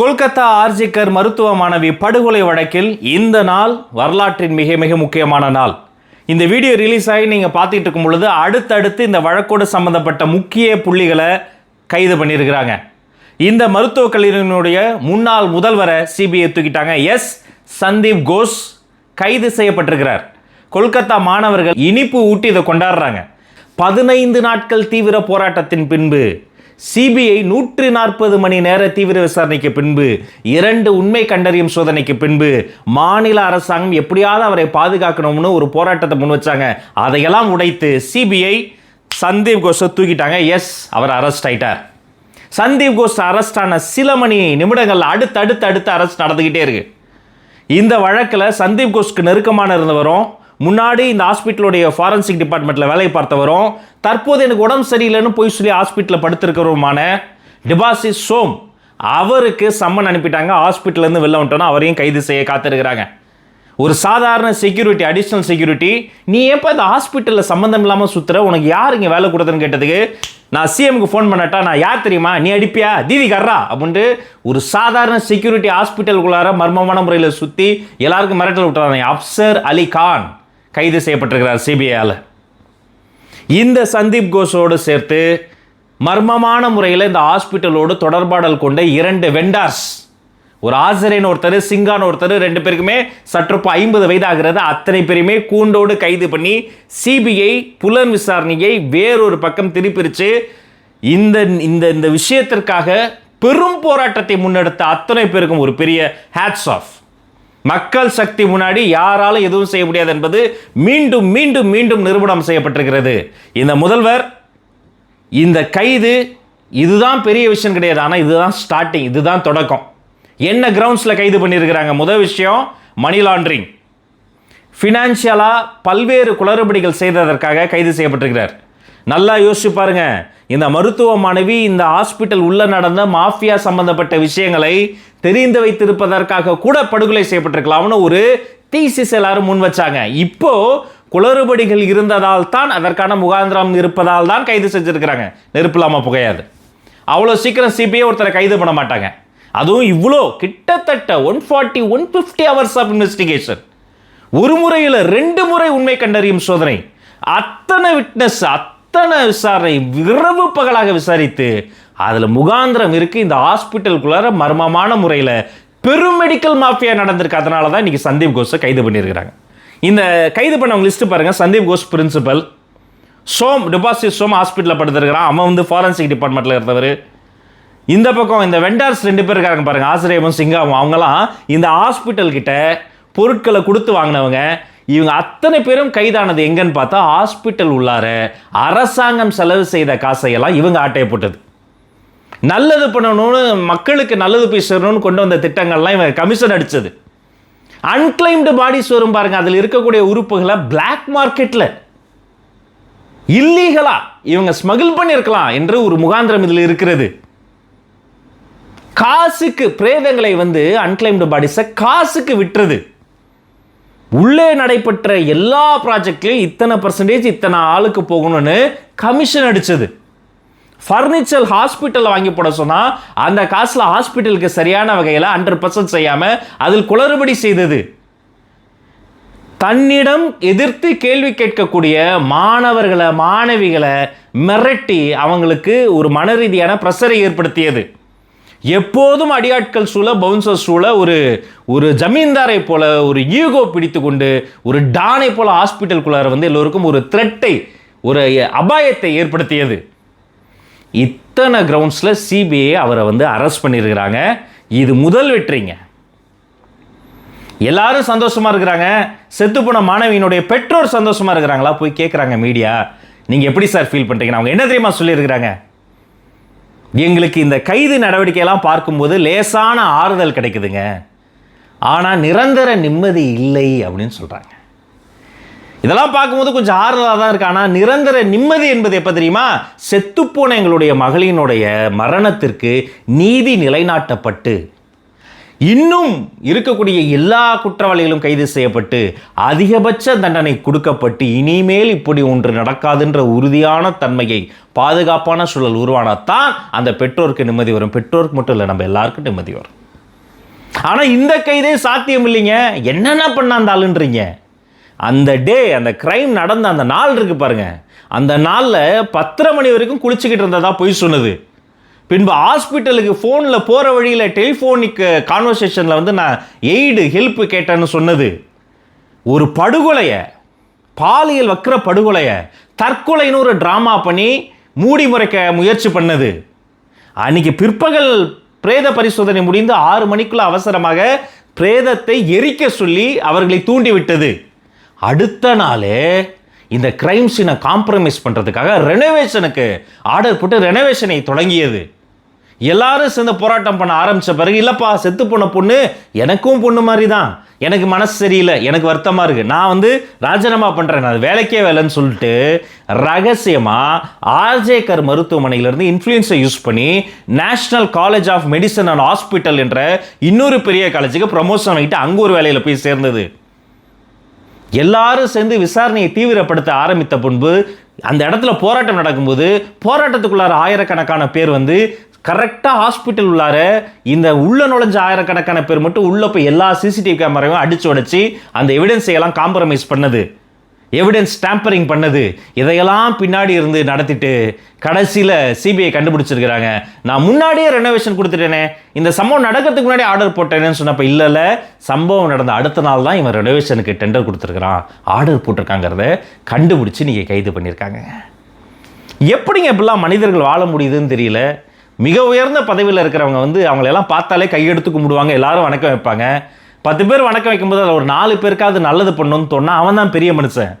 கொல்கத்தா ஆர்ஜிக்கர் மருத்துவ மாணவி படுகொலை வழக்கில் இந்த நாள் வரலாற்றின் மிக மிக முக்கியமான நாள். இந்த வீடியோ ரிலீஸ் ஆகி நீங்கள் பார்த்துட்டு இருக்கும் பொழுது அடுத்தடுத்து இந்த வழக்கோடு சம்பந்தப்பட்ட முக்கிய புள்ளிகளை கைது பண்ணியிருக்கிறாங்க. இந்த மருத்துவக் கல்லூரியினுடைய முன்னாள் முதல்வரை சிபிஐ தூக்கிட்டாங்க. எஸ். சந்தீப் கோஷ் கைது செய்யப்பட்டிருக்கிறார். கொல்கத்தா மாணவர்கள் இனிப்பு ஊட்டி இதை கொண்டாடுறாங்க. பதினைந்து நாட்கள் தீவிர போராட்டத்தின் பின்பு சிபிஐ நூற்றி நாற்பது மணி நேர தீவிர விசாரணைக்கு பின்பு இரண்டு உண்மை கண்டறியும் சோதனைக்கு பின்பு மாநில அரசாங்கம் எப்படியாவது அவரை பாதுகாக்கணும்னு ஒரு போராட்டத்தை முன் வச்சாங்க. அதையெல்லாம் உடைத்து சிபிஐ சந்தீப் கோஷை தூக்கிட்டாங்க. எஸ் அவர் அரெஸ்ட் ஆயிட்டார். சந்தீப் கோஷ் அரெஸ்ட் ஆன சில மணி நிமிடங்கள் அடுத்து அடுத்து அடுத்து அரெஸ்ட் நடந்துக்கிட்டே இருக்கு. இந்த வழக்கில் சந்தீப் கோஷ்க்கு நெருக்கமான இருந்தவரும் முன்னாடி இந்த ஹாஸ்பிட்டலுடைய ஃபாரன்சிக் டிபார்ட்மெண்ட்டில் வேலை பார்த்தவரும் தற்போது எனக்கு உடம்பு சரியில்லைன்னு போய் சொல்லி ஹாஸ்பிட்டலில் படுத்திருக்கிறவருமான டிபாசி சோம் அவருக்கு சம்மன் அனுப்பிட்டாங்க. ஹாஸ்பிட்டல்லேருந்து வெளில வந்துட்டோன்னா அவரையும் கைது செய்ய காத்திருக்கிறாங்க. ஒரு சாதாரண செக்யூரிட்டி அடிஷ்னல் செக்யூரிட்டி நீ எப்போ இந்த ஹாஸ்பிட்டலில் சம்மந்தம் இல்லாமல் சுற்றுற உனக்கு யார் இங்கே வேலை கொடுத்ததுன்னு கேட்டதுக்கு நான் சிஎம்க்கு ஃபோன் பண்ணட்டா நான் யார் தெரியுமா? நீ அடிப்பியா? தீதி கர்றா அப்படின்ட்டு ஒரு சாதாரண செக்யூரிட்டி ஹாஸ்பிட்டலுக்குள்ளார மர்மமான முறையில் சுற்றி எல்லாருக்கும் மிரட்டல் விட்டுறாங்க. அப்சர் அலி கான். கைது செய்யப்பட்டிருக்கிறார் சிபிஐயால். இந்த சந்தீப் கோஷோடு சேர்த்து மர்மமான முறையில் இந்த ஹாஸ்பிட்டலோடு தொடர்பாடல் கொண்ட இரண்டு வெண்டார்ஸ் ஒரு ஆசிரியன் ஒருத்தர் சிங்கான் ஒருத்தர் ரெண்டு பேருக்குமே சற்றுப்பு ஐம்பது வயதாகிறது. அத்தனை பேருமே கூண்டோடு கைது பண்ணி சிபிஐ புலன் விசாரணையை வேறொரு பக்கம் திருப்பிரிச்சு. இந்த இந்த இந்த விஷயத்திற்காக பெரும் போராட்டத்தை முன்னெடுத்த அத்தனை பேருக்கும் ஒரு பெரிய ஹேட்ஸ் ஆஃப் மக்கள் சக்தி முன்னாடி யாராலும் எதுவும் செய்ய முடியாது என்பது மீண்டும் மீண்டும் மீண்டும் நிரூபணம் செய்யப்பட்டிருக்கிறது. இந்த முதல்வர் இந்த கைது இதுதான் பெரிய விஷயம் கிடையாது. ஆனால் இதுதான் ஸ்டார்டிங் இதுதான் தொடக்கம். என்ன கிரவுண்ட்ஸில் கைது பண்ணியிருக்கிறாங்க? முதல் விஷயம் மணி லாண்ட்ரிங் ஃபினான்ஷியலாக பல்வேறு குளறுபடிகள் செய்ததற்காக கைது செய்யப்பட்டிருக்கிறார். நல்லா யோசிச்சு பாருங்கள் இந்த மருத்துவ மாணவி இந்த ஹாஸ்பிட்டல் உள்ள நடந்த மாஃபியா சம்பந்தப்பட்ட விஷயங்களை தெரிந்து வைத்திருப்பதற்காக கூட படுகொலை செய்யப்பட்டிருக்கலாம்னு ஒரு தீசிஸ் எல்லாரும் முன் வச்சாங்க. இப்போ குளறுபடிகள் இருந்ததால் தான் அதற்கான முகாந்திரம் இருப்பதால் தான் கைது செஞ்சிருக்கிறாங்க. நெருப்பு இல்லாமல் புகையாது. அவ்வளோ சீக்கிரம் சிபிஐ ஒருத்தரை கைது பண்ண மாட்டாங்க. அதுவும் இவ்வளோ கிட்டத்தட்ட one forty one fifty hours of investigation ஒரு முறையில் ரெண்டு முறை உண்மை கண்டறியும் சோதனை. அத்தனை விட்னஸ் அத்தனை அத்தனை விசாரணை இரவு பகலாக விசாரித்து அதில் முகாந்திரம் இருக்குது இந்த ஹாஸ்பிட்டலுக்குள்ளார மர்மமான முறையில் பெரும் மெடிக்கல் மாஃபியா நடந்திருக்கு. அதனால தான் இன்றைக்கி சந்தீப் கோஷை கைது பண்ணியிருக்கிறாங்க. இந்த கைது பண்ணவங்க லிஸ்ட்டு பாருங்கள் சந்தீப் கோஷ் பிரின்சிபல் சோம் டெபாசிட் சோம் ஹாஸ்பிட்டலில் படுத்துருக்கிறான். அவன் வந்து ஃபாரன்சிக் டிபார்ட்மெண்ட்டில் இருந்தவர். இந்த பக்கம் இந்த வெண்டார்ஸ் ரெண்டு பேர் இருக்காங்க பாருங்க. ஆசிரியமும் சிங்காவும். அவங்களாம் இந்த ஹாஸ்பிட்டல்கிட்ட பொருட்களை கொடுத்து வாங்கினவங்க. இவங்க அத்தனை பேரும் கைதானது எங்கன்னு பார்த்தா ஹாஸ்பிட்டல் உள்ளார அரசாங்கம் செலவு செய்த காசையெல்லாம் இவங்க ஆட்டையை போட்டது. நல்லது பண்ணணும்னு மக்களுக்கு நல்லது போய் சேரணும்னு கொண்டு வந்த திட்டங்கள்லாம் இவங்க கமிஷன் அடித்தது அன்கிளைம்டு பாடிஸ் வரும் பாருங்க அதில் இருக்கக்கூடிய உறுப்புகளை பிளாக் மார்க்கெட்டில் இல்லீகலா இவங்க ஸ்மகிள் பண்ணியிருக்கலாம் என்று ஒரு முகாந்திரம் இதில் இருக்கிறது. காசுக்கு பிரேதங்களை வந்து அன்கிளைம்டு பாடிஸை காசுக்கு விட்டுறது. உள்ளே நடைபெற்ற எல்லா ப்ராஜெக்ட்லையும் இத்தனை பர்சன்டேஜ் இத்தனை ஆளுக்கு போகணும்னு கமிஷன் அடித்தது ஃபர்னிச்சர் ஹாஸ்பிட்டலில் வாங்கி போட சொன்னால் அந்த காசில் ஹாஸ்பிட்டலுக்கு சரியான வகையில் ஹண்ட்ரட் பர்சன்ட் செய்யாமல் அதில் குளறுபடி செய்தது. தன்னிடம் எதிர்த்து கேள்வி கேட்கக்கூடிய மாணவர்களை மாணவிகளை மிரட்டி அவங்களுக்கு ஒரு மன ரீதியான ப்ரெஷரை ஏற்படுத்தியது. எப்போதும் அடியாட்கள் சூழ பவுன்சர் சூழ ஒரு ஒரு ஜமீன்தாரை போல ஒரு ஈகோ பிடித்து கொண்டு ஒரு டானை போல ஹாஸ்பிட்டலுக்குள்ளார வந்து எல்லோருக்கும் ஒரு த்ரெட்டை ஒரு அபாயத்தை ஏற்படுத்தியது. இத்தனை கிரவுண்ட்ஸில் சிபிஐ அவரை வந்து அரெஸ்ட் பண்ணியிருக்கிறாங்க இது முதல் வெற்றிங்க. எல்லாரும் சந்தோஷமாக இருக்கிறாங்க. செத்துப்போன மாணவியினுடைய பெற்றோர் சந்தோஷமாக இருக்கிறாங்களா? போய் கேட்குறாங்க மீடியா நீங்கள் எப்படி சார் ஃபீல் பண்ணுறீங்க அவங்க என்ன தெரியுமா சொல்லியிருக்கிறாங்க? எங்களுக்கு இந்த கைது நடவடிக்கையெல்லாம் பார்க்கும்போது லேசான ஆறுதல் கிடைக்குதுங்க. ஆனால் நிரந்தர நிம்மதி இல்லை அப்படின்னு சொல்கிறாங்க இதெல்லாம் பார்க்கும்போது கொஞ்சம் ஆறுதலாக தான் இருக்கு. ஆனால் நிரந்தர நிம்மதி என்பது எப்போ தெரியுமா? செத்துப்போன எங்களுடைய மகளினுடைய மரணத்திற்கு நீதி நிலைநாட்டப்பட்டு இன்னும் இருக்கக்கூடிய எல்லா குற்றவாளிகளும் கைது செய்யப்பட்டு அதிகபட்ச தண்டனை கொடுக்கப்பட்டு இனிமேல் இப்படி ஒன்று நடக்காதுன்ற உறுதியான தன்மையை பாதுகாப்பான சூழல் உருவானாதான் அந்த பெற்றோருக்கு நிம்மதி வரும். பெற்றோருக்கு மட்டும் இல்லை நம்ம எல்லாருக்கும் நிம்மதி வரும். ஆனால் இந்த கைதே சாத்தியம் இல்லைங்க. என்னென்ன பண்ண அந்த ஆளுன்றீங்க அந்த டே அந்த கிரைம் நடந்த அந்த நாள் இருக்கு பாருங்க. அந்த நாளில் பத்தரை மணி வரைக்கும் குளிச்சுக்கிட்டு இருந்ததா பொய் சொன்னது. பின்பு ஹாஸ்பிட்டலுக்கு ஃபோனில் போகிற வழியில் டெலிஃபோனிக் கான்வர்சேஷனில் வந்து நான் எய்டு ஹெல்ப் கேட்டேன்னு சொன்னது. ஒரு படுகொலையை பாலியல் வக்கிற படுகொலையை தற்கொலைன்னு ஒரு ட்ராமா பண்ணி மூடி முறைக்க முயற்சி பண்ணது. அன்றைக்கி பிற்பகல் பிரேத பரிசோதனை முடிந்து ஆறு மணிக்குள்ள அவசரமாக பிரேதத்தை எரிக்க சொல்லி அவர்களை தூண்டிவிட்டது அடுத்த நாளே இந்த கிரைம் சீனை காம்ப்ரமைஸ் பண்ணுறதுக்காக ரெனோவேஷனுக்கு ஆர்டர் போட்டு ரெனோவேஷனை தொடங்கியது. எல்லாரும் சேர்ந்து போராட்டம் பண்ண ஆரம்பித்த பிறகு இல்லைப்பா செத்து போன பொண்ணு எனக்கும் பொண்ணு மாதிரி தான் எனக்கு மனசு சரியில்லை எனக்கு வருத்தமாக இருக்குது நான் வந்து ராஜினாமா பண்ணுறேன் அது வேலைக்கே வேலைன்னு சொல்லிட்டு ரகசியமாக ஆர்ஜேகர் மருத்துவமனையிலேருந்து இன்ஃப்ளூயன்ஸை யூஸ் பண்ணி national college of medicine and hospital என்ற இன்னொரு பெரிய காலேஜுக்கு ப்ரமோஷன் ஆகிட்டு அங்கே ஒரு வேலையில் போய் சேர்ந்தது. எல்லாரும் சேர்ந்து விசாரணையை தீவிரப்படுத்த ஆரம்பித்த பின்பு அந்த இடத்துல போராட்டம் நடக்கும்போது போராட்டத்துக்குள்ளார ஆயிரக்கணக்கான பேர் வந்து கரெக்டாக ஹாஸ்பிட்டல் உள்ளார இந்த உள்ள நுழைஞ்ச ஆயிரக்கணக்கான பேர் மட்டும் உள்ளே போய் எல்லா சிசிடிவி கேமராவையும் அடிச்சு உடச்சி அந்த எவிடன்ஸை எல்லாம் காம்ப்ரமைஸ் பண்ணது. எவிடன்ஸ் டேம்பரிங் பண்ணது. இதையெல்லாம் பின்னாடி இருந்து நடத்திட்டு கடைசியில் சிபிஐ கண்டுபிடிச்சிருக்கிறாங்க. நான் முன்னாடியே ரெனோவேஷன் கொடுத்துட்டேனே. இந்த சம்பவம் நடக்கிறதுக்கு முன்னாடி ஆர்டர் போட்டேனேன்னு சொன்னப்போ இல்லை இல்லை. சம்பவம் நடந்த அடுத்த நாள் தான் இவன் ரெனோவேஷனுக்கு டெண்டர் கொடுத்துருக்குறான். ஆர்டர் போட்டிருக்காங்கிறத கண்டுபிடிச்சி நீங்கள் கைது பண்ணியிருக்காங்க. எப்படிங்க இப்படிலாம் மனிதர்கள் வாழ முடியுதுன்னு தெரியல. மிக உயர்ந்த பதவியில் இருக்கிறவங்க வந்து அவங்களெல்லாம் பார்த்தாலே கையெடுத்து கும்பிடுவாங்க. எல்லாரும் வணக்கம் வைப்பாங்க. பத்து பேர் வணக்கம் வைக்கும்போது அதில் ஒரு நாலு பேருக்காவது நல்லது பண்ணணும்னு சொன்னால் அவன் தான் பெரிய மனுஷன்.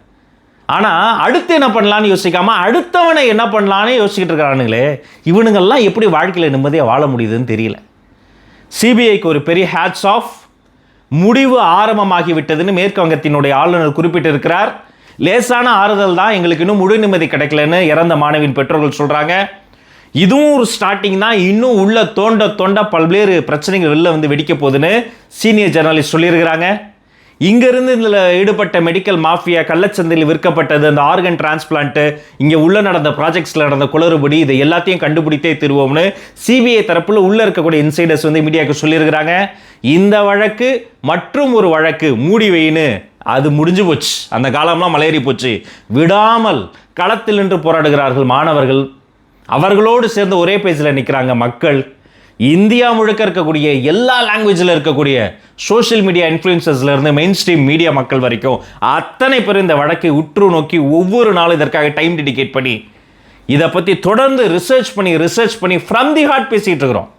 ஆனால் அடுத்து என்ன பண்ணலான்னு யோசிக்காமல் அடுத்தவனை என்ன பண்ணலான்னு யோசிச்சுட்டு இருக்கிறானுங்களே இவனுங்கள்லாம் எப்படி வாழ்க்கையில் நிம்மதியாக வாழ முடியுதுன்னு தெரியல. சிபிஐக்கு ஒரு பெரிய ஹேட்ஸ் ஆஃப் முடிவு ஆரம்பமாகிவிட்டதுன்னு மேற்கு வங்கத்தினுடைய ஆளுநர் குறிப்பிட்டிருக்கிறார். லேசான ஆறுதல் தான் எங்களுக்கு இன்னும் முழு நிம்மதி கிடைக்கலன்னு இறந்த மாணவியின் பெற்றோர்கள் சொல்கிறாங்க இதுவும் ஒரு ஸ்டார்டிங் தான். இன்னும் உள்ள தோண்ட தோண்ட பல்வேறு பிரச்சனைகள் வெளில வந்து வெடிக்க போகுதுன்னு சீனியர் ஜெர்னலிஸ்ட் சொல்லியிருக்கிறாங்க. இங்கேருந்து இதில் ஈடுபட்ட மெடிக்கல் மாஃபியா கள்ளச்சந்தையில் விற்கப்பட்டது அந்த ஆர்கன் டிரான்ஸ்பிளான்ட்டு இங்கே உள்ள நடந்த ப்ராஜெக்ட்ஸில் நடந்த குளறுபடி இதை எல்லாத்தையும் கண்டுபிடித்தே தருவோம்னு சிபிஐ தரப்பில் உள்ளே இருக்கக்கூடிய இன்சைடர்ஸ் வந்து மீடியாவுக்கு சொல்லியிருக்கிறாங்க. இந்த வழக்கு மற்றும் ஒரு வழக்கு மூடி வைன்னு அது முடிஞ்சு போச்சு. அந்த காலம்லாம் மலையேறி போச்சு. விடாமல் களத்தில் நின்று போராடுகிறார்கள் மாணவர்கள். அவர்களோடு சேர்ந்து ஒரே பேஜில் நிற்கிறாங்க மக்கள். இந்தியா முழுக்க இருக்கக்கூடிய எல்லா லாங்குவேஜில் இருக்கக்கூடிய சோஷியல் மீடியா இன்ஃப்ளூயன்சஸ்லேருந்து மெயின் ஸ்ட்ரீம் மீடியா மக்கள் வரைக்கும் அத்தனை பேர் இந்த வழக்கை உற்று நோக்கி ஒவ்வொரு நாளும் இதற்காக டைம் டெடிகேட் பண்ணி இதை பற்றி தொடர்ந்து ரிசர்ச் பண்ணி ரிசர்ச் பண்ணி ஃப்ரம் தி ஹார்ட் பேசிகிட்டு இருக்கிறோம்.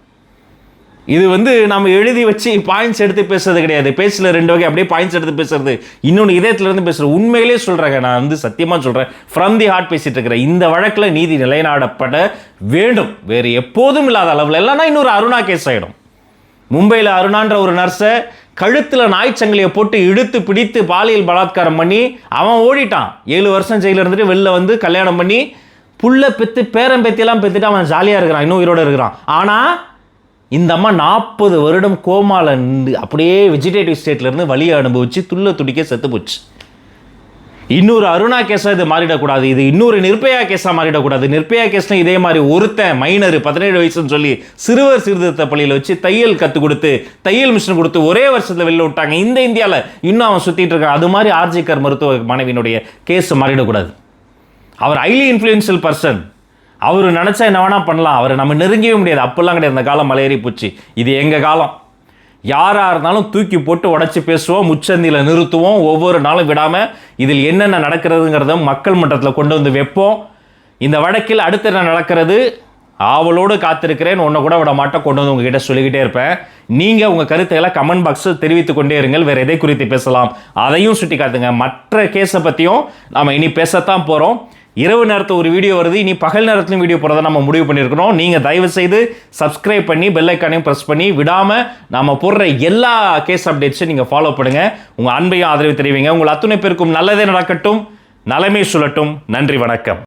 இது வந்து நம்ம எழுதி வச்சு பாயிண்ட்ஸ் எடுத்து பேசுறது கிடையாது. பேச்சில் ரெண்டு வகை அப்படியே பாயிண்ட்ஸ் எடுத்து பேசுறது. இன்னொன்று இதயத்துலேருந்து பேசுகிறது உண்மையிலே சொல்கிறாங்க நான் வந்து சத்தியமாக சொல்கிறேன் ஃப்ரம் தி ஹார்ட் பேசிகிட்டு இருக்கிறேன் இந்த வழக்கில் நீதி நிலைநாடப்பட வேண்டும். வேறு எப்போதும் இல்லாத அளவில். இல்லைன்னா இன்னொரு அருணா கேஸ் ஆகிடும் மும்பையில் அருணான்ற ஒரு நர்ஸை கழுத்தில் நாய்ச்சங்கிலியை போட்டு இழுத்து பிடித்து பாலியல் பலாத்காரம் பண்ணி அவன் ஓடிட்டான். ஏழு வருஷம் ஜெயிலில் இருந்துட்டு வெளில வந்து கல்யாணம் பண்ணி புள்ள பெத்து பேரம் பெத்தியெல்லாம் பெத்துட்டு அவன் ஜாலியாக இருக்கிறான். இன்னும் உயிரோடு இருக்கிறான். ஆனால் இந்த அம்மா நாற்பது வருடம் கோமால நின்று அப்படியே வெஜிடேட்டிவ் ஸ்டேட்லேருந்து வழியை அனுபவிச்சு துள்ள துடிக்க செத்து போச்சு. இன்னொரு அருணா கேஸாக இது மாறிடக்கூடாது. இது இன்னொரு நிர்பயா கேஸாக மாறிடக்கூடாது. நிர்பயா கேஸ்னு இதே மாதிரி ஒருத்தன் மைனர் பதினேழு வயசுன்னு சொல்லி சிறுவர் சீர்திருத்த பள்ளியில் வச்சு தையல் கற்றுக் கொடுத்து தையல் மிஷின் கொடுத்து ஒரே வருஷத்தில் வெளில விட்டாங்க. இந்த இந்தியாவில் இன்னும் அவன் சுற்றிட்டு இருக்கான். அது மாதிரி ஆர்ஜிகர் மருத்துவ மாணவியினுடைய கேஸ் மாறிடக்கூடாது. அவர் ஹைலி இன்ஃப்ளூயன்ஷியல் பர்சன் அவர் நினச்சா என்ன வேணால் பண்ணலாம். அவரை நம்ம நெருங்கவே முடியாது. அப்போல்லாம் கிடையாது. அந்த காலம் மலையேறி போச்சு. இது எங்கள் காலம்? யாராக இருந்தாலும் தூக்கி போட்டு உடச்சி பேசுவோம். முச்சந்தியில் நிறுத்துவோம். ஒவ்வொரு நாளும் விடாமல் இதில் என்னென்ன நடக்கிறதுங்கிறத மக்கள் மன்றத்தில் கொண்டு வந்து வைப்போம். இந்த வழக்கில் அடுத்து என்ன நடக்கிறது? ஆவலோடு காத்திருக்கிறேன். உன்னை கூட விட மாட்டேன். கொண்டு வந்து உங்ககிட்ட சொல்லிக்கிட்டே இருப்பேன். நீங்கள் உங்கள் கருத்துக்களை கமெண்ட் பாக்ஸில் தெரிவித்து கொண்டே இருங்கள். வேறு எதை குறித்து பேசலாம்? அதையும் சுட்டி காட்டுங்க மற்ற கேஸை பற்றியும் நாம் இனி பேசத்தான் போகிறோம் இரவு நேரத்தில் ஒரு வீடியோ வருது. இனி பகல் நேரத்துலையும் வீடியோ போகிறத நம்ம முடிவு பண்ணியிருக்கிறோம். நீங்கள் தயவு செய்து சப்ஸ்கிரைப் பண்ணி பெல் ஐக்கானையும் ப்ரெஸ் பண்ணி விடாமல் நம்ம போடுற எல்லா கேஸ் அப்டேட்ஸையும் நீங்கள் ஃபாலோ பண்ணுங்கள் உங்கள் அன்பையும் ஆதரவு தெரிவிங்க. உங்கள் அத்துணை பேருக்கும் நல்லதே நடக்கட்டும். நலமே சொல்லட்டும் நன்றி வணக்கம்.